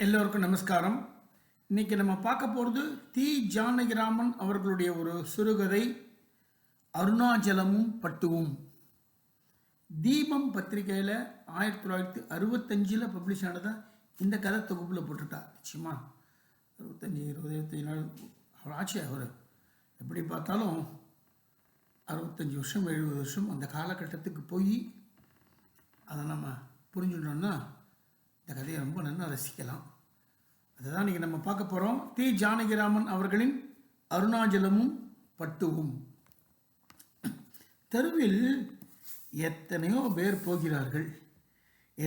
எல்லோருக்கும் நமஸ்காரம். இன்னைக்கு நம்ம பார்க்க போகிறது தி. ஜானகிராமன் அவர்களுடைய ஒரு சிறுகதை அருணாச்சலமும் பட்டுவும். தீபம் பத்திரிகையில் ஆயிரத்தி தொள்ளாயிரத்தி அறுபத்தஞ்சில் பப்ளிஷ் ஆனதா இந்த கதை தொகுப்பில் போட்டுட்டா. நிச்சயமா? அறுபத்தஞ்சி இருபது இருபத்தஞ்சி நாள் அவர் ஆச்சு அவர். எப்படி பார்த்தாலும் அறுபத்தஞ்சி வருஷம் எழுபது வருஷம் அந்த காலகட்டத்துக்கு போய் அதை நம்ம புரிஞ்சுட்டோம்னா இந்த கதையை ரொம்ப நல்லா ரசிக்கலாம். அதுதான் இன்றைக்கி நம்ம பார்க்க போகிறோம் தி ஜானகிராமன் அவர்களின் அருணாச்சலமும் பட்டுவும். தெருவில் எத்தனையோ பேர் போகிறார்கள்.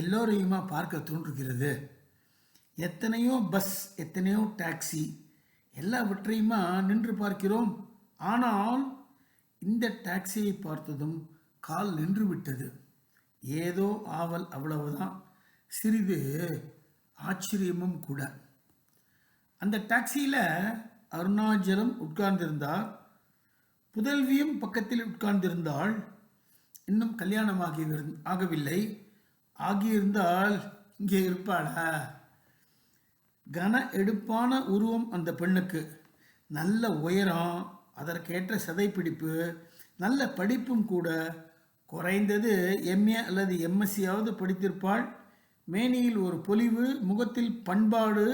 எல்லோரையுமா பார்க்க தோன்றுகிறது. எத்தனையோ பஸ் எத்தனையோ டாக்ஸி எல்லாவற்றையுமா நின்று பார்க்கிறோம். ஆனால் இந்த டாக்ஸியை பார்த்ததும் கால் நின்று விட்டது. ஏதோ ஆவல் அவ்வளவுதான். சிறிது ஆச்சரியமும் கூட. அந்த டாக்ஸியில் அருணாச்சலம் உட்கார்ந்திருந்தார். புதல்வியும் பக்கத்தில் உட்கார்ந்திருந்தாள். இன்னும் கல்யாணமாகி ஆகவில்லை. ஆகியிருந்தால் இங்கே இருப்பாளா? கன எடுப்பான உருவம் அந்த பெண்ணுக்கு. நல்ல உயரம் அதற்கேற்ற சதைப்பிடிப்பு நல்ல படிப்பும் கூட. குறைந்தது எம்ஏ அல்லது எம்எஸ்சியாவது படித்திருப்பாள். மேனியில் ஒரு பொலிவு முகத்தில் பண்பாடு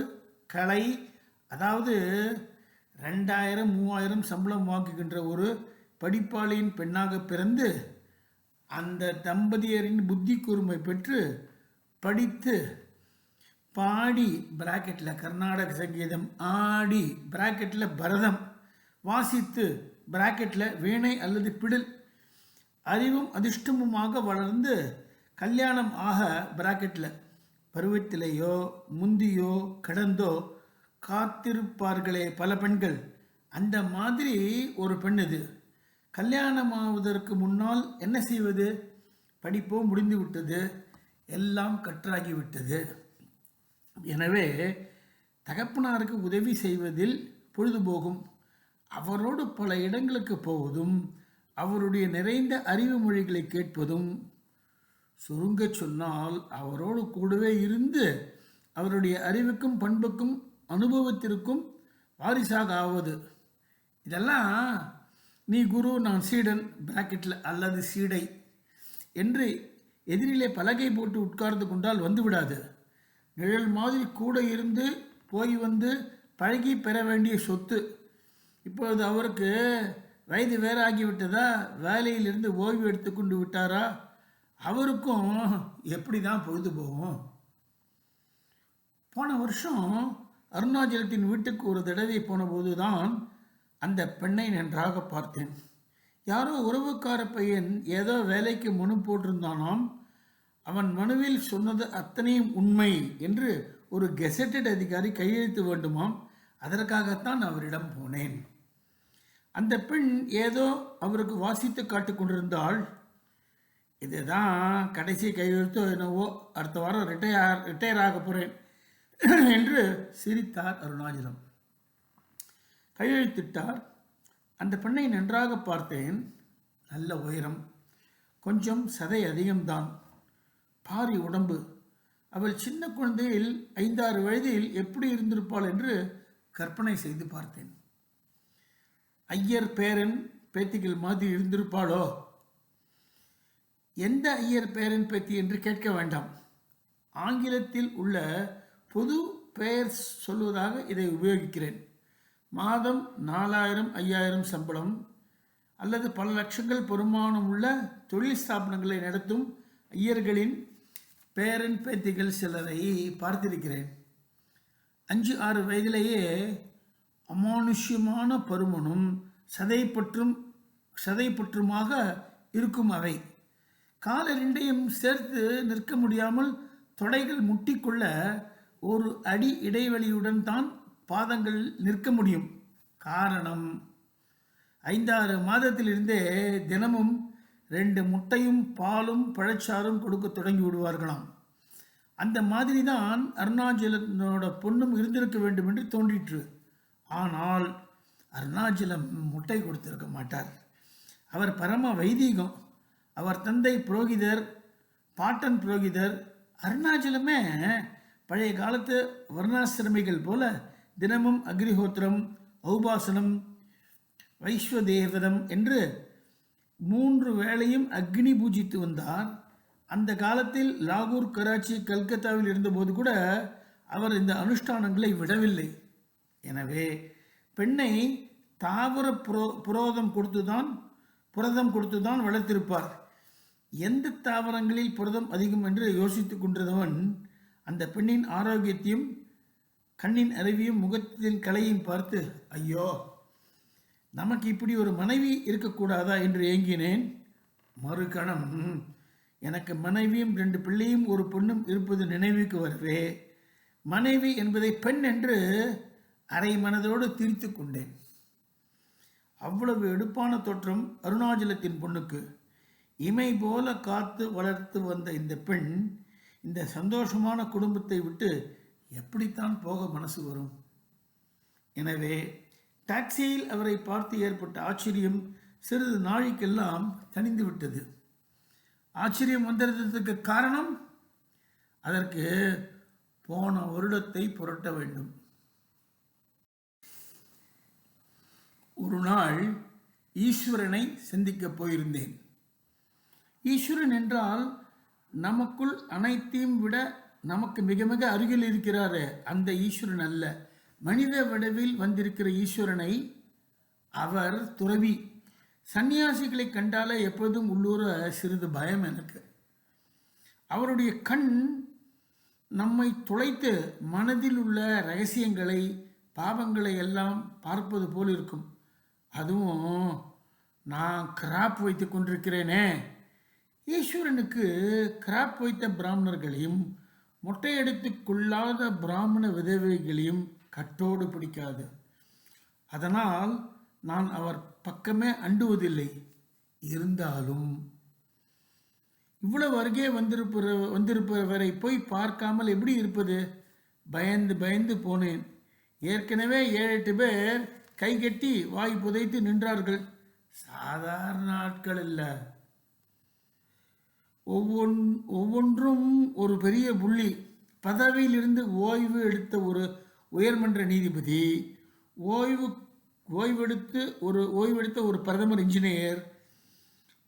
கலை அதாவது ரெண்டாயிரம் மூவாயிரம் சம்பளம் வாங்குகின்ற ஒரு படிப்பாளியின் பெண்ணாக பிறந்து அந்த தம்பதியரின் புத்தி கூர்மை பெற்று படித்து பாடி பிராக்கெட்டில் கர்நாடக சங்கீதம் ஆடி பிராக்கெட்டில் பரதம் வாசித்து பிராக்கெட்டில் வீணை அல்லது பிடில் அறிவும் அதிர்ஷ்டமுமாக வளர்ந்து கல்யாணம் ஆக பிராக்கெட்டில் பருவத்திலேயோ முந்தியோ கடந்தோ காத்திருப்பார்களே பல பெண்கள். அந்த மாதிரி ஒரு பெண் இது. கல்யாணமாவதற்கு முன்னால் என்ன செய்வது? படிப்போ முடிந்து விட்டது எல்லாம் கற்றாகிவிட்டது. எனவே தகப்பனாருக்கு உதவி செய்வதில் பொழுதுபோகும். அவரோடு பல இடங்களுக்கு போவதும் அவருடைய நிறைந்த அறிவு மொழிகளை கேட்பதும் சுருங்க சொன்னால் அவரோடு கூடவே இருந்து அவருடைய அறிவுக்கும் பண்புக்கும் அனுபவத்திற்கும் வாரிசாக ஆவது இதெல்லாம் நீ குரு நான் சீடன் பிராக்கெட்டில் அல்லது சீடை என்று எதிரிலே பலகை போட்டு உட்கார்ந்து கொண்டால் வந்து விடாது நிழல் மாதிரி கூட இருந்து போய் வந்து பழகி பெற வேண்டிய சொத்து. இப்பொழுது அவருக்கு வயது வேற ஆகிவிட்டதா வேலையிலிருந்து ஓய்வு எடுத்துக்கொண்டு விட்டாரா? அவருக்கும் எப்படி தான் பொழுது போகும்? போன வருஷம் அருணாச்சலத்தின் வீட்டுக்கு ஒரு தடவை போனபோது தான் அந்த பெண்ணை நன்றாக பார்த்தேன். யாரோ உறவுக்கார பையன் ஏதோ வேலைக்கு மனு போட்டிருந்தானாம். அவன் மனுவில் சொன்னது அத்தனையும் உண்மை என்று ஒரு கெசட்டட் அதிகாரி கையெழுத்து வேண்டுமாம். அதற்காகத்தான் அவரிடம் போனேன். அந்த பெண் ஏதோ அவருக்கு வாசித்து காட்டிக் கொண்டிருந்தாள். இதுதான் கடைசி கையெழுத்தோ என்னவோ அடுத்த வாரம் ரிட்டையர் ரிட்டையர் ஆக போகிறேன் என்று சிரித்தார் அருணாச்சலம். கையெழுத்திட்டார். அந்த பெண்ணை நன்றாக பார்த்தேன். நல்ல உயரம். கொஞ்சம் சதை அதிகம்தான். பாரி உடம்பு. அவள் சின்ன குழந்தையில் ஐந்தாறு வயதில் எப்படி இருந்திருப்பாள் என்று கற்பனை செய்து பார்த்தேன். ஐயர் பேரன் பேத்திகள் மாதிரி இருந்திருப்பாளோ? எந்த ஐயர் பெயரின் பேத்தி என்று கேட்க வேண்டாம். ஆங்கிலத்தில் உள்ள பொது பெயர் சொல்வதாக இதை உபயோகிக்கிறேன். மாதம் நாலாயிரம் ஐயாயிரம் சம்பளம் அல்லது பல லட்சங்கள் பெருமானம் உள்ள தொழில் ஸ்தாபனங்களை நடத்தும் ஐயர்களின் பேரன் பேத்திகள் சிலரை பார்த்திருக்கிறேன். அஞ்சு ஆறு வயதிலேயே அமானுஷ்யமான பருமனும் சதைப்பற்றும் சதைப்பற்றுமாக இருக்கும் அவை. கால ரெண்டையும் சேர்த்து நிற்க முடியாமல் தொடைகள் முட்டிக்கொள்ள ஒரு அடி இடைவெளியுடன் தான் பாதங்கள் நிற்க முடியும். காரணம் ஐந்தாறு மாதத்திலிருந்தே தினமும் ரெண்டு முட்டையும் பாலும் பழச்சாறும் கொடுக்க தொடங்கி விடுவார்களாம். அந்த மாதிரி தான் அருணாச்சலனோட பொண்ணும் இருந்திருக்க வேண்டும் என்று தோன்றிற்று. ஆனால் அருணாச்சலம் முட்டை கொடுத்திருக்க மாட்டார். அவர் பரம வைதீகம். அவர் தந்தை புரோகிதர் பாட்டன் புரோகிதர் அருணாச்சலமே. பழைய காலத்து வர்ணாசிரமிகள் போல தினமும் அக்னிஹோத்திரம் ஔபாசனம் வைஸ்வதேவதம் என்று மூன்று வேளையும் அக்னி பூஜித்து வந்தார். அந்த காலத்தில் லாகூர் கராச்சி கல்கத்தாவில் இருந்தபோது கூட அவர் இந்த அனுஷ்டானங்களை விடவில்லை. எனவே பெண்ணை தாவர புரோ புரோதம் கொடுத்துதான் புரதம் கொடுத்துதான் வளர்த்திருப்பார். எந்த தாவரங்களில் புரதம் அதிகம் என்று யோசித்துக் கொண்டிருந்தவன் அந்த பெண்ணின் ஆரோக்கியத்தையும் கண்ணின் அறிவையும் முகத்தின் கலையும் பார்த்து ஐயோ நமக்கு இப்படி ஒரு மனைவி இருக்கக்கூடாதா? என்று ஏங்கினேன். மறுகணம். எனக்கு மனைவியும் ரெண்டு பிள்ளையும் ஒரு பொண்ணும் இருப்பது நினைவுக்கு வரவே. மனைவி என்பதை பெண் என்று அரை மனதோடு திரித்து கொண்டேன். அவ்வளவு எடுப்பான தோற்றம் அருணாச்சலத்தின் பொண்ணுக்கு. இமை போல காத்து வளர்த்து வந்த இந்த பெண் இந்த சந்தோஷமான குடும்பத்தை விட்டு எப்படித்தான் போக மனசு வரும்? எனவே டாக்ஸியில் அவரை பார்த்து ஏற்பட்ட ஆச்சரியம் சிறிது நாளைக்கெல்லாம் தணிந்து விட்டது. ஆச்சரியம் வந்திருந்ததுக்கு காரணம்? அதற்கு போன வருடத்தை புரட்ட வேண்டும். ஒரு நாள் ஈஸ்வரனை சந்திக்கப் போயிருந்தேன். ஈஸ்வரன் என்றால் நமக்குள் அனைத்தையும் விட நமக்கு மிக மிக அருகில் இருக்கிறாரே அந்த ஈஸ்வரன் அல்ல. மனித வடிவில் வந்திருக்கிற ஈஸ்வரனை அவர் துறவி. சன்னியாசிகளை கண்டாலே எப்போதும் உள்ளூர சிறிது பயம் எனக்கு. அவருடைய கண் நம்மை துளைத்து மனதில் உள்ள ரகசியங்களை பாவங்களை எல்லாம் பார்ப்பது போல் இருக்கும். அதுவும் நான் கிராப் வைத்து கொண்டிருக்கிறேனே. ஈஸ்வரனுக்கு கிராப் வைத்த பிராமணர்களையும் மொட்டையடித்து கொள்ளாத பிராமண விதவைகளையும் கட்டோடு பிடிக்காது. அதனால் நான் அவர் பக்கமே அண்டுவதில்லை. இருந்தாலும் இவ்வளவு அருகே வந்திருப்ப வந்திருப்பவரை போய் பார்க்காமல் எப்படி இருப்பது? பயந்து பயந்து போனேன். ஏற்கனவே ஏழு எட்டு பேர் கை கட்டி வாய் புதைத்து நின்றார்கள். சாதாரண ஆட்கள் இல்லை ஒவ்வொன் ஒவ்வொன்றும் ஒரு பெரிய புள்ளி. பதவியிலிருந்து ஓய்வு எடுத்த ஒரு உயர்மன்ற நீதிபதி ஓய்வு ஓய்வெடுத்து ஒரு ஓய்வெடுத்த ஒரு பிரதமர் இன்ஜினியர்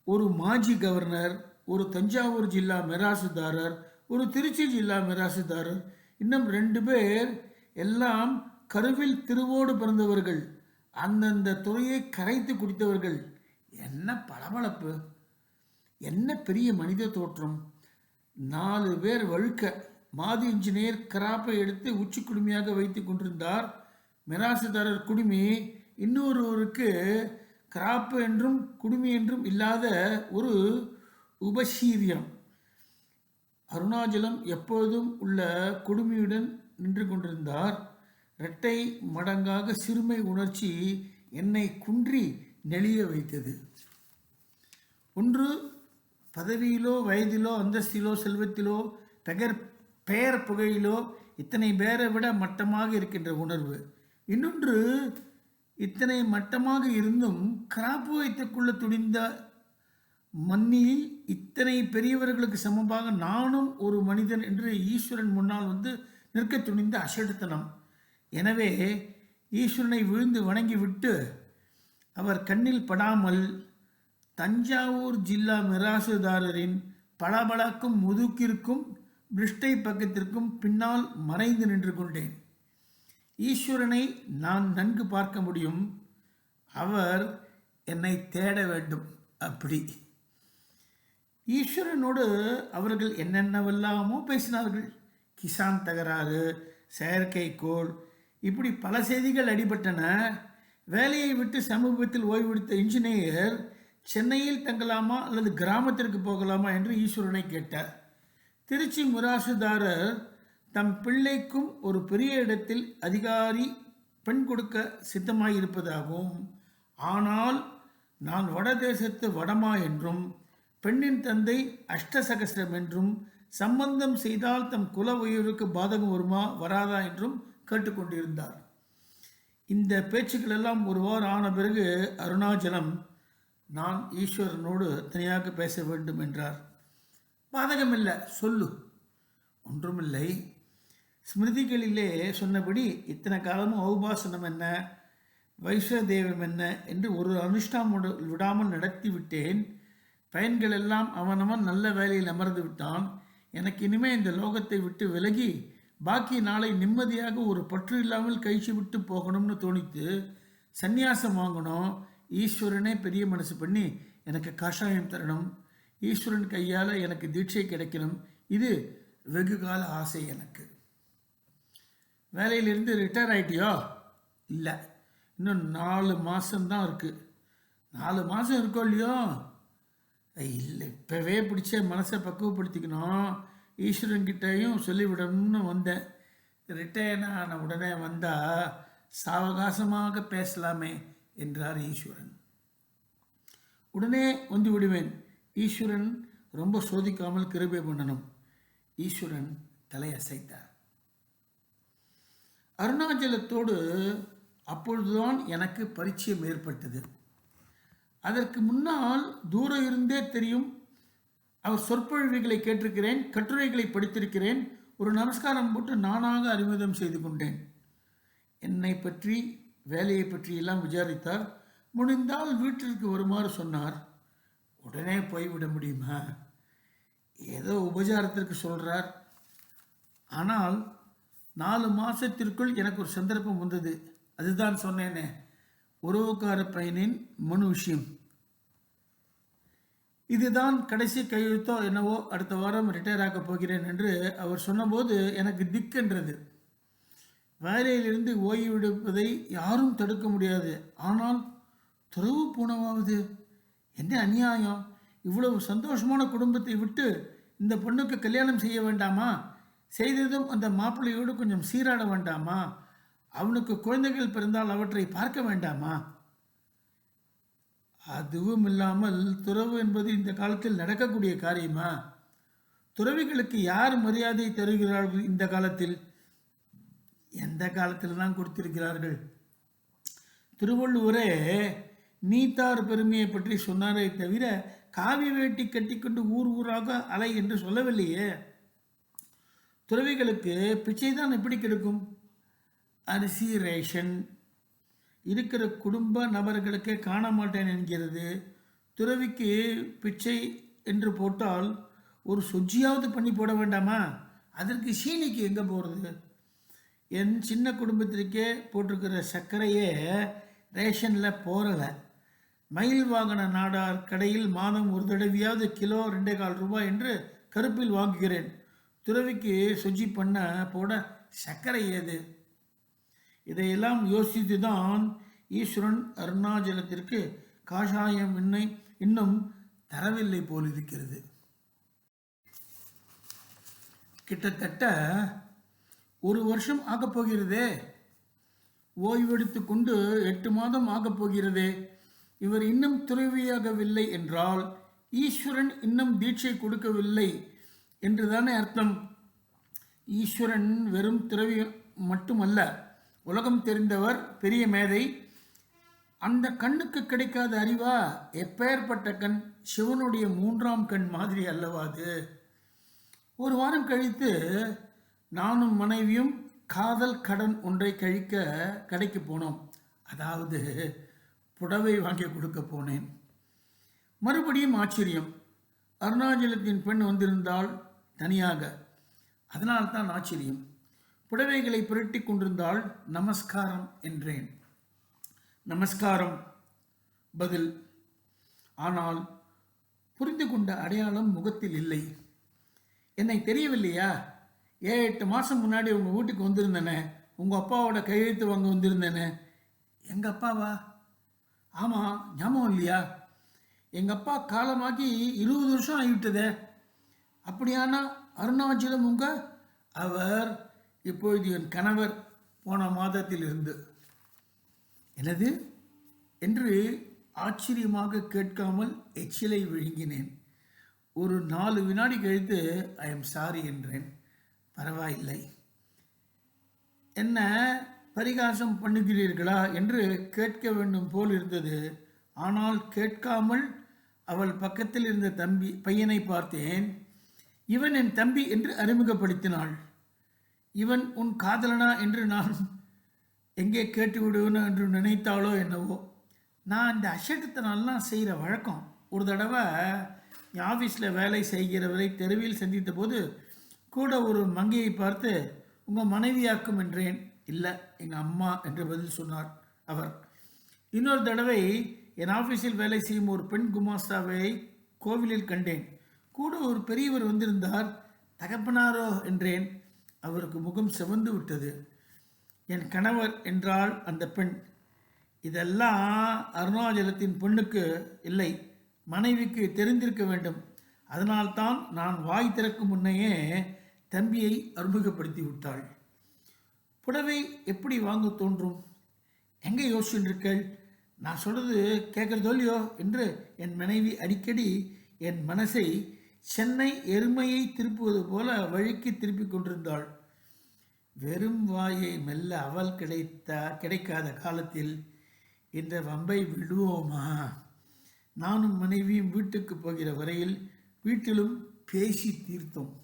ஒரு மாஜி கவர்னர் ஒரு தஞ்சாவூர் ஜில்லா மிராசுதாரர் ஒரு திருச்சி ஜில்லா மிராசுதாரர் இன்னும் ரெண்டு பேர் எல்லாம் கருவில் திருவோடு பிறந்தவர்கள். அந்தந்த துறையை கரைத்து குடித்தவர்கள். என்ன பளபளப்பு. என்ன பெரிய மனித தோற்றம்? நாலு பேர் வழுக்க மாதி இன்ஜினியர் கிராப்பை எடுத்து உச்சி குடுமையாக வைத்து கொண்டிருந்தார். மிராசுதாரர் குடுமி இன்னொருவருக்கு கிராப்பு என்றும் குடுமி என்றும் இல்லாத ஒரு உபசீரியம். அருணாச்சலம் எப்பொழுதும் உள்ள குடுமியுடன் நின்று கொண்டிருந்தார். இரட்டை மடங்காக சிறுமை உணர்ச்சி என்னை குன்றி நெளிய வைத்தது. ஒன்று பதவியிலோ வயதிலோ அந்தஸ்திலோ செல்வத்திலோ பெயர் பெயர் புகையிலோ இத்தனை பேரை விட மட்டமாக இருக்கின்ற உணர்வு. இன்னொன்று இத்தனை மட்டமாக இருந்தும் கிராப்பு வைத்துக்குள்ள துணிந்த மண்ணில் இத்தனை பெரியவர்களுக்கு சமமாக நானும் ஒரு மனிதன் என்று ஈஸ்வரன் முன்னால் வந்து நிற்க துணிந்த அசடுத்தனம். எனவே ஈஸ்வரனை விழுந்து வணங்கிவிட்டு அவர் கண்ணில் படாமல் தஞ்சாவூர் ஜில்லா மிராசுதாரரின் பளபளக்கும் முதுக்கிற்கும் பிருஷ்டை பக்கத்திற்கும் பின்னால் மறைந்து நின்று கொண்டேன். ஈஸ்வரனை நான் நன்கு பார்க்க முடியும். அவர் என்னை தேட வேண்டும். அப்படி. ஈஸ்வரனோடு அவர்கள் என்னென்னவெல்லாமோ பேசினார்கள். கிசான் தகராறு செயற்கைக்கோள் இப்படி பல செய்திகள் அடிபட்டன. வேலையை விட்டு சமீபத்தில் ஓய்வெடுத்த இன்ஜினியர் சென்னையில் தங்கலாமா அல்லது கிராமத்திற்கு போகலாமா என்று ஈஸ்வரனை கேட்டார். திருச்சி முராசுதாரர் தம் பிள்ளைக்கும் ஒரு பெரிய இடத்தில் அதிகாரி பெண் கொடுக்க சித்தமாயிருப்பதாகவும் ஆனால் நான் வடதேசத்து வடமா என்றும் பெண்ணின் தந்தை அஷ்டசகசிரம் என்றும் சம்பந்தம் செய்தால் தம் குல உயர்வுக்கு பாதகம் வருமா வராதா என்றும் கேட்டுக்கொண்டிருந்தார் இந்த பேச்சுக்கள் எல்லாம் ஒரு வாரம் ஆன பிறகு அருணாச்சலம் நான் ஈஸ்வரனோடு தனியாக பேச வேண்டும் என்றார். பாதகமில்லை சொல்லு. ஒன்றுமில்லை. ஸ்மிருதிகளிலே சொன்னபடி இத்தனை காலமும் ஔபாசனம் என்ன? வைஸ்வதேவம் என்ன? என்று ஒரு அனுஷ்டானம் விடாமல் நடத்தி விட்டேன் பயன்கள் எல்லாம் அவனவன் நல்ல வேலையில் அமர்ந்து விட்டான். எனக்கு இனிமே இந்த லோகத்தை விட்டு விலகி பாக்கி நாளை நிம்மதியாக ஒரு பற்று இல்லாமல் கழிச்சு விட்டு போகணும்னு தோணித்து சந்நியாசம் வாங்கணும். ஈஸ்வரனே பெரிய மனசு பண்ணி எனக்கு கஷாயம் தரணும். ஈஸ்வரன் கையால் எனக்கு தீட்சை கிடைக்கணும். இது வெகு கால ஆசை எனக்கு. வேலையிலிருந்து ரிட்டையர் ஆயிட்டியோ? இல்லை. இன்னும் நாலு மாதம்தான் இருக்குது நாலு மாதம் இருக்கோ இல்லையோ? இல்லை. இப்போவே பிடிச்ச மனசை பக்குவப்படுத்திக்கணும். ஈஸ்வரன்கிட்டையும் சொல்லிவிடணும்னு வந்தேன். ரிட்டையர் ஆன உடனே வந்தால் சாவகாசமாக பேசலாமே. என்றார் ஈஸ்வரன். உடனே வந்து விடுவேன். ஈஸ்வரன் ரொம்ப சோதிக்காமல் கிருபை பண்ணணும் ஈஸ்வரன் தலையசைத்தார். அருணாச்சலத்தோடு அப்பொழுதுதான் எனக்கு பரிச்சயம் ஏற்பட்டது. அதற்கு முன்னால் தூரம் இருந்தே தெரியும். அவர் சொற்பொழிவுகளை கேட்டிருக்கிறேன் கட்டுரைகளை படித்திருக்கிறேன். ஒரு நமஸ்காரம் போட்டு நானாக அறிமுகம் செய்து கொண்டேன். என்னை பற்றி வேலையை பற்றியெல்லாம் விசாரித்தார். முடிந்தால் வீட்டிற்கு வருமாறு சொன்னார். உடனே போய்விட முடியுமா? ஏதோ உபச்சாரத்திற்கு சொல்கிறார் ஆனால் நாலு மாதத்திற்குள் எனக்கு ஒரு சந்தர்ப்பம் வந்தது. அதுதான் சொன்னேனே. உறவுக்கார பையனின் மனு விஷயம். இதுதான் கடைசி கையெழுத்தோ என்னவோ அடுத்த வாரம் ரிட்டையர் ஆகப் போகிறேன் என்று அவர் சொன்னபோது எனக்கு திக்கென்றது வேலையிலிருந்து ஓய்வெடுப்பதை யாரும் தடுக்க முடியாது. ஆனால் துறவு போனவாவது என்ன அநியாயம்? இவ்வளவு சந்தோஷமான குடும்பத்தை விட்டு இந்த பொண்ணுக்கு கல்யாணம் செய்ய வேண்டாமா? செய்ததும் அந்த மாப்பிள்ளையோடு கொஞ்சம் சீராட வேண்டாமா? அவனுக்கு குழந்தைகள் பிறந்தால் அவற்றை பார்க்க வேண்டாமா? அதுவும் இல்லாமல் துறவு என்பது இந்த காலத்தில் நடக்கக்கூடிய காரியமா? துறவிகளுக்கு யார் மரியாதை தருகிறார்கள் இந்த காலத்தில்? எந்த காலத்தில் தான் கொடுத்திருக்கிறார்கள்? திருவள்ளுவரே நீத்தார் பெருமையை பற்றி சொன்னாரே தவிர காவி வேட்டி கட்டிக்கொண்டு ஊர் ஊராக அலை என்று சொல்லவில்லையே. துறவிகளுக்கு பிச்சை தான் எப்படி கிடைக்கும்? அரிசி ரேஷன். இருக்கிற குடும்ப நபர்களுக்கே காண மாட்டேன் என்கிறது. துறவிக்கு பிச்சை என்று போட்டால் ஒரு சொஜ்ஜியாவது பண்ணி போட வேண்டாமா? அதற்கு சீனிக்கு எங்கே போகிறது என் சின்ன குடும்பத்திற்கே போட்டிருக்கிற சர்க்கரையே ரேஷனில் போரலை மயில் வாகன நாடார் கடையில் மாதம் ஒரு தடவையாவது கிலோ ரெண்டே கால் ரூபாய் என்று கருப்பில் வாங்குகிறேன். துறவிக்கு சுஜி பண்ண போட சர்க்கரை ஏது? இதையெல்லாம் யோசித்து தான் ஈஸ்வரன் அருணாச்சலத்திற்கு காஷாயம் இன்னை இன்னும் தரவில்லை போலிருக்கிறது. கிட்டத்தட்ட ஒரு வருஷம் ஆகப் போகிறதே ஓய்வெடுத்து கொண்டு எட்டு மாதம் ஆகப் போகிறதே இவர் இன்னும் துறவியாகவில்லை என்றால் ஈஸ்வரன் இன்னும் தீட்சை கொடுக்கவில்லை என்றுதானே அர்த்தம். ஈஸ்வரன் வெறும் துறவி மட்டுமல்ல உலகம் தெரிந்தவர் பெரிய மேதை. அந்த கண்ணுக்கு கிடைக்காத அறிவா? எப்பேற்பட்ட கண்? சிவனுடைய மூன்றாம் கண் மாதிரி அல்லவா அது? ஒரு வாரம் கழித்து நானும் மனைவியும் காதல் கடன் ஒன்றை கழிக்க கடைக்கு போனோம். அதாவது புடவை வாங்கி கொடுக்க போனேன். மறுபடியும் ஆச்சரியம். அருணாச்சலத்தின் பெண் வந்திருந்தால் தனியாக. அதனால்தான் ஆச்சரியம். புடவைகளை புரட்டி கொண்டிருந்தால் நமஸ்காரம் என்றேன். நமஸ்காரம். பதில். ஆனால் புரிந்து கொண்ட அடையாளம் முகத்தில் இல்லை. என்னை தெரியவில்லையா? ஏழு எட்டு மாதம் முன்னாடி உங்கள் வீட்டுக்கு வந்திருந்தேனே. உங்கள் அப்பாவோட கையெழுத்து வாங்க வந்திருந்தேனே. எங்கள் அப்பாவா? ஆமாம் ஞாபகம் இல்லையா? எங்கள் அப்பா காலமாக்கி இருபது வருஷம் ஆகிவிட்டதே. அப்படியானா அருணாச்சலம் உங்கள் அவர் இப்பொழுது என் கணவர் போன மாதத்தில் இருந்து எனது என்று ஆச்சரியமாக கேட்காமல் எச்சிலை விழுங்கினேன். ஒரு நாலு வினாடி கழித்து ஐ எம் சாரி என்றேன். பரவாயில்லை. என்ன பரிகாசம் பண்ணுகிறீர்களா என்று கேட்க வேண்டும் போல் இருந்தது. ஆனால் கேட்காமல் அவள் பக்கத்தில் இருந்த தம்பி பையனை பார்த்தேன். இவன் என் தம்பி என்று அறிமுகப்படுத்தினாள். இவன் உன் காதலனா என்று நான் எங்கே கேட்டு விடுவேனோ என்று நினைத்தாளோ என்னவோ. நான் இந்த அசட்டுத்தனம்லாம் செய்கிற வழக்கம். ஒரு தடவை என் ஆஃபீஸில் வேலை செய்கிறவரை தெருவில் சந்தித்த போது கூட ஒரு மங்கையை பார்த்து உங்கள் மனைவியாக்கும் என்றேன். இல்லை எங்கள் அம்மா என்று பதில் சொன்னார் அவர். இன்னொரு தடவை என் ஆஃபீஸில் வேலை செய்யும் ஒரு பெண் குமாஸ்தாவை கோவிலில் கண்டேன். கூட ஒரு பெரியவர் வந்திருந்தார். தகப்பனாரோ என்றேன். அவருக்கு முகம் சிவந்து விட்டது. என் கணவர் என்றால் அந்த பெண். இதெல்லாம் அருணாச்சலத்தின் பெண்ணுக்கு இல்லை. மனைவிக்கு தெரிந்திருக்க வேண்டும். அதனால்தான் நான் வாய் திறக்கும் முன்னையே தம்பியை அறிமுகப்படுத்தி விட்டாள். புடவை எப்படி வாங்க தோன்றும்? எங்கே யோசிச்சுருக்கள்? நான் சொல்கிறது கேட்குறதோ இல்லையோ? என்று என் மனைவி அடிக்கடி என் மனசை சென்னை எருமையை திருப்புவது போல வழிக்கு திருப்பிக் கொண்டிருந்தாள். வெறும் வாயை மெல்ல அவல் கிடைத்த கிடைக்காத காலத்தில் இந்த வம்பை விடுவோமா? நானும் மனைவியும் வீட்டுக்கு போகிற வரையில் வீட்டிலும் பேசி தீர்த்தோம்.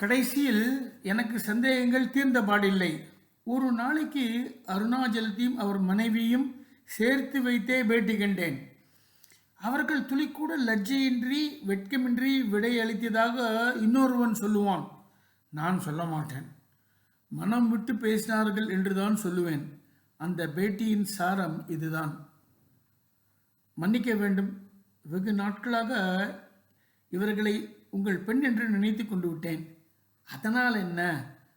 கடைசியில் எனக்கு சந்தேகங்கள் தீர்ந்த பாடில்லை ஒரு நாளைக்கு அருணாச்சலத்தையும் அவர் மனைவியும் சேர்த்து வைத்தே பேட்டி கண்டேன். அவர்கள் துளிக்கூட லஜ்ஜையின்றி வெட்கமின்றி விடையளித்ததாக இன்னொருவன் சொல்லுவான். நான் சொல்ல மாட்டேன். மனம் விட்டு பேசினார்கள் என்றுதான் சொல்லுவேன். அந்த பேட்டியின் சாரம் இதுதான். மன்னிக்க வேண்டும். வெகு நாட்களாக இவர்களை உங்கள் பெண் என்று நினைத்து கொண்டு விட்டேன். அதனால் என்ன?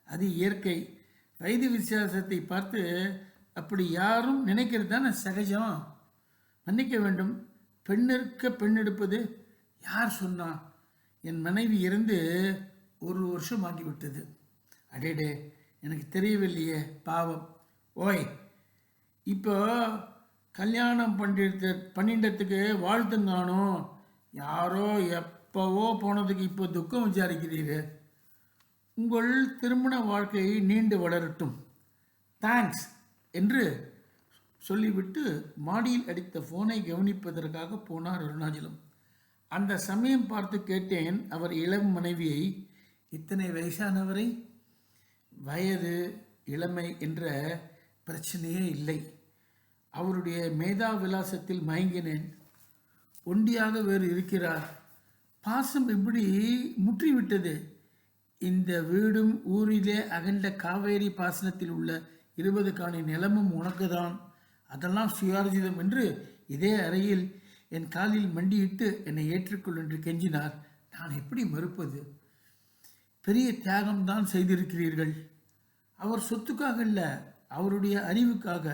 அது இயற்கை. வயது வித்தியாசத்தை பார்த்து அப்படி யாரும் நினைக்கிறது தானே சகஜம்? மன்னிக்க வேண்டும். பெண்ணிற்க பெண் எடுப்பது யார் சொன்னான் என் மனைவி இருந்து ஒரு வருஷம் ஆகிவிட்டது. அடேடே எனக்கு தெரியவில்லையே பாவம். ஓய் இப்போ கல்யாணம் பண்ணிட்டு பண்ணிட்டதுக்கு வாழ்த்துங்கானோ யாரோ எப்போவோ போனதுக்கு இப்போ துக்கம் விசாரிக்கிறீர்கள். உங்கள் திருமண வாழ்க்கையை நீண்டு வளரட்டும். தேங்க்ஸ் என்று சொல்லிவிட்டு மாடியில் அடித்த ஃபோனை கவனிப்பதற்காக போனார் அருணாச்சலம். அந்த சமயம் பார்த்து கேட்டேன் அவர் இளம் மனைவியை இத்தனை வயசானவரை? வயது இளமை என்ற பிரச்சனையே இல்லை. அவருடைய மேதா விலாசத்தில் மயங்கினேன். ஒண்டியாக வேறு இருக்கிறார். பாசம் இப்படி முற்றிவிட்டது. இந்த வீடும் ஊரிலே அகண்ட காவேரி பாசனத்தில் உள்ள இருபது காணி நிலமும் உனக்குதான். அதெல்லாம் சுயார்ஜிதம் என்று இதே அறையில் என் காலில் மண்டியிட்டு என்னை ஏற்றுக்கொள் என்று கெஞ்சினார். நான் எப்படி மறுப்பது? பெரிய தியாகம்தான் செய்திருக்கிறீர்கள். அவர் சொத்துக்காக இல்லை அவருடைய அறிவுக்காக.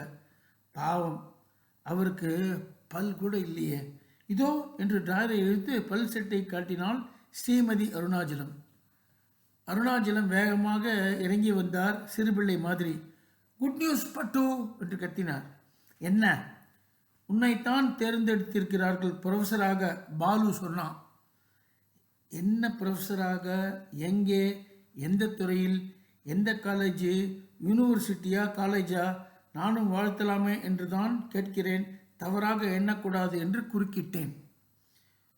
பாவம் அவருக்கு பல் கூட இல்லையே. இதோ என்று டிராயரை இழுத்து பல் செட்டை காட்டினால் ஸ்ரீமதி அருணாச்சலம். அருணாச்சலம் வேகமாக இறங்கி வந்தார் சிறுபிள்ளை மாதிரி. குட் நியூஸ் பட்டு! என்று கத்தினார். என்ன? உன்னைத்தான் தேர்ந்தெடுத்திருக்கிறார்கள் ப்ரொஃபஸராக பாலு சொன்னான் என்ன ப்ரொஃபஸராக எங்கே? எந்த துறையில்? எந்த காலேஜு யூனிவர்சிட்டியா காலேஜா நானும் வாழ்த்தலாமே என்று தான் கேட்கிறேன். தவறாக எண்ணக்கூடாது என்று குறுக்கிட்டேன்.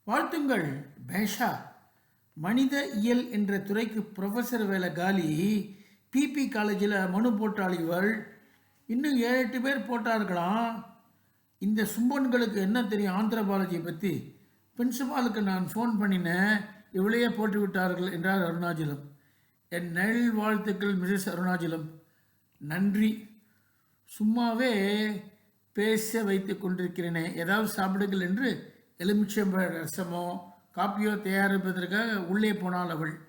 வாழ்த்துங்கள் பேஷா! மனித இயல் என்ற துறைக்கு ப்ரொஃபஸர் வேலை காலி பிபி காலேஜில் மனு போட்டாள் இவள் இன்னும் ஏழு எட்டு பேர் போட்டார்களாம். இந்த சும்பன்களுக்கு என்ன தெரியும் ஆந்திர பாலாஜியை பற்றி பிரின்சிபாலுக்கு நான் ஃபோன் பண்ணினேன். இவளையே போட்டு விட்டார்கள் என்றார் அருணாச்சலம். என் நல் வாழ்த்துக்கள் மிஸ்ஸஸ் அருணாச்சலம். நன்றி. சும்மாவே பேச வைத்து கொண்டிருக்கிறேனே. ஏதாவது சாப்பிடுங்கள் என்று எலுமிச்சம்பழ ரசமோ காப்பியோ தயாரிப்பதற்காக உள்ளே போனாள் அவள்.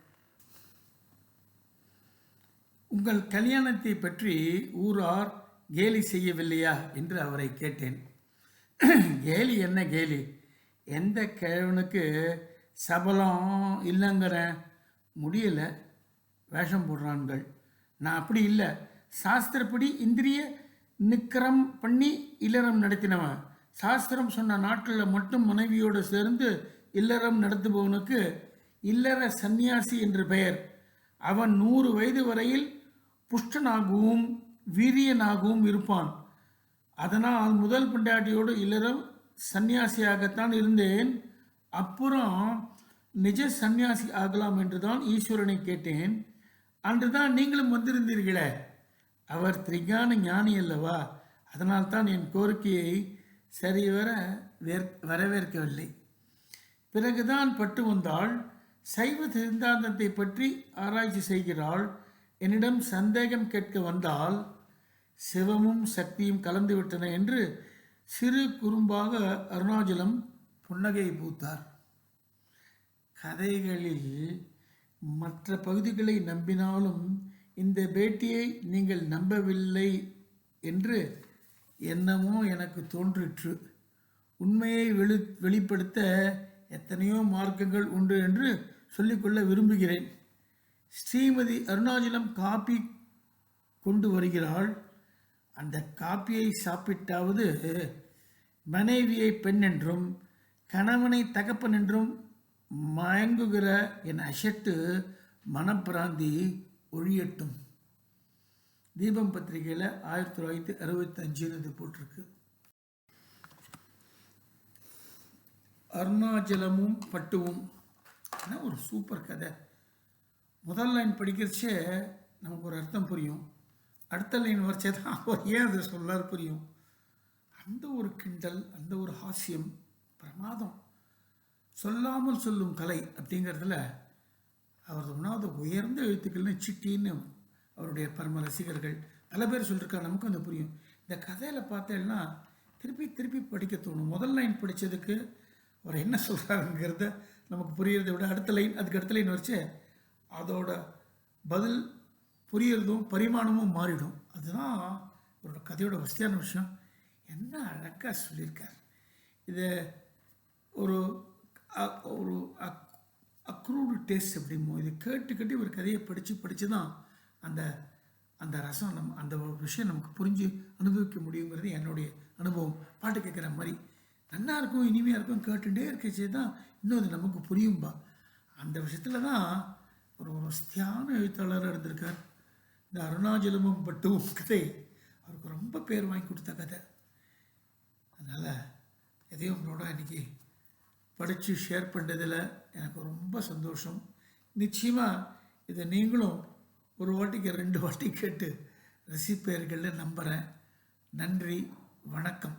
உங்கள் கல்யாணத்தை பற்றி ஊரார் கேலி செய்யவில்லையா? என்று அவரை கேட்டேன். கேலி? என்ன கேலி? எந்த கிழவனுக்கு சபலம் இல்லைங்கிற முடியலை. வேஷம் போடுறான்கள். நான் அப்படி இல்லை. சாஸ்திரப்படி இந்திரிய நிக்கரம் பண்ணி இல்லறம் நடத்தினவன். சாஸ்திரம் சொன்ன நாட்களில் மட்டும் மனைவியோடு சேர்ந்து இல்லறம் நடத்துபவனுக்கு இல்லற சந்நியாசி என்று பெயர். அவன் நூறு வயது வரையில் புஷ்டனாகவும் வீரியனாகவும் இருப்பான். அதனால் முதல் பெண்டாட்டியோடு இல்லறம் சன்னியாசியாகத்தான் இருந்தேன். அப்புறம் நிஜ சந்நியாசி ஆகலாம் என்றுதான் ஈஸ்வரனை கேட்டேன். அன்றுதான் நீங்களும் வந்திருந்தீர்களே. அவர் திரிகான ஞானி அல்லவா? அதனால்தான் என் கோரிக்கையை சரிவர வரவேற்கவில்லை. பிறகுதான் பட்டு வந்தாள். சைவ சித்தாந்தத்தை பற்றி ஆராய்ச்சி செய்கிறாள். என்னிடம் சந்தேகம் கேட்க வந்தால் சிவமும் சக்தியும் கலந்துவிட்டன என்று சிறு குறும்பாக அருணாச்சலம் புன்னகை பூத்தார். கதைகளில் மற்ற பகுதிகளை நம்பினாலும் இந்த பேட்டியை நீங்கள் நம்பவில்லை என்று என்னமோ எனக்கு தோன்றிற்று. உண்மையை வெளி வெளிப்படுத்த எத்தனையோ மார்க்கங்கள் உண்டு என்று சொல்லிக்கொள்ள விரும்புகிறேன். ஸ்ரீமதி அருணாச்சலம் காப்பி கொண்டு வருகிறாள். அந்த காப்பியை சாப்பிட்டாவது மனைவியை பெண் என்றும் கணவனை தகப்பன் என்றும் மயங்குகிற என் அசட்டு மனப்பிராந்தி ஒழியட்டும். தீபம் பத்திரிகையில் ஆயிரத்தி தொள்ளாயிரத்தி அறுபத்தஞ்சுன்னு இது போட்டிருக்கு. அருணாச்சலமும் பட்டுவும். ஏன்னா ஒரு சூப்பர் கதை. முதல் லைன் படிக்கிறச்சே நமக்கு ஒரு அர்த்தம் புரியும். அடுத்த லைன் வரைச்சே தான் அவர் ஏன் அதை சொல்லார் புரியும். அந்த ஒரு கிண்டல் அந்த ஒரு ஹாஸ்யம் பிரமாதம். சொல்லாமல் சொல்லும் கலை அப்படிங்கிறதுல அவரது உணாத உயர்ந்த எழுத்துக்கள்னு சிட்டின்னு அவருடைய பரம ரசிகர்கள் பல பேர் சொல்லியிருக்காங்க நமக்கும் அது புரியும். இந்த கதையில் பார்த்தேன்னா திருப்பி திருப்பி படிக்க தோணும். முதல் லைன் படித்ததுக்கு அவர் என்ன சொல்கிறாருங்கிறத நமக்கு புரியறதை விட அடுத்த லைன் அதுக்கு அடுத்த லைன் வச்சு அதோட பதில் புரியறதும் பரிமாணமும் மாறிடும். அதுதான் அவரோட கதையோட வசதியான விஷயம். என்ன அழகாக சொல்லியிருக்கார். இதை ஒரு அ- ஒரு அக்ரூடு டேஸ்ட் அப்படிமோ இதை கேட்டு கேட்டு ஒரு கதையை படித்து படித்து தான் அந்த அந்த ரசம் நம்ம அந்த விஷயம் நமக்கு புரிஞ்சு அனுபவிக்க முடியுங்கிறது என்னுடைய அனுபவம். பாட்டு கேட்குற மாதிரி நல்லா இருக்கும் இனிமையாக இருக்கும் கேட்டுகிட்டே இருக்கச்சே தான் இன்னும் அது நமக்கு புரியும்பா. அந்த விஷயத்தில் தான் ஒரு ஒரு வசதியான எழுத்தாளராக இருந்திருக்கார். இந்த அருணாச்சலமும் பட்டுவும் கதை. அவருக்கு ரொம்ப பேர் வாங்கி கொடுத்த கதை. அதனால் எதையும் உங்களோட இன்னைக்கு படித்து ஷேர் பண்ணுறதில் எனக்கு ரொம்ப சந்தோஷம். நிச்சயமாக இதை நீங்களும் ஒரு வாட்டிக்கு ரெண்டு வாட்டி கேட்டு ரசிப்பீர்கள்னு நம்புகிறேன் நன்றி வணக்கம்.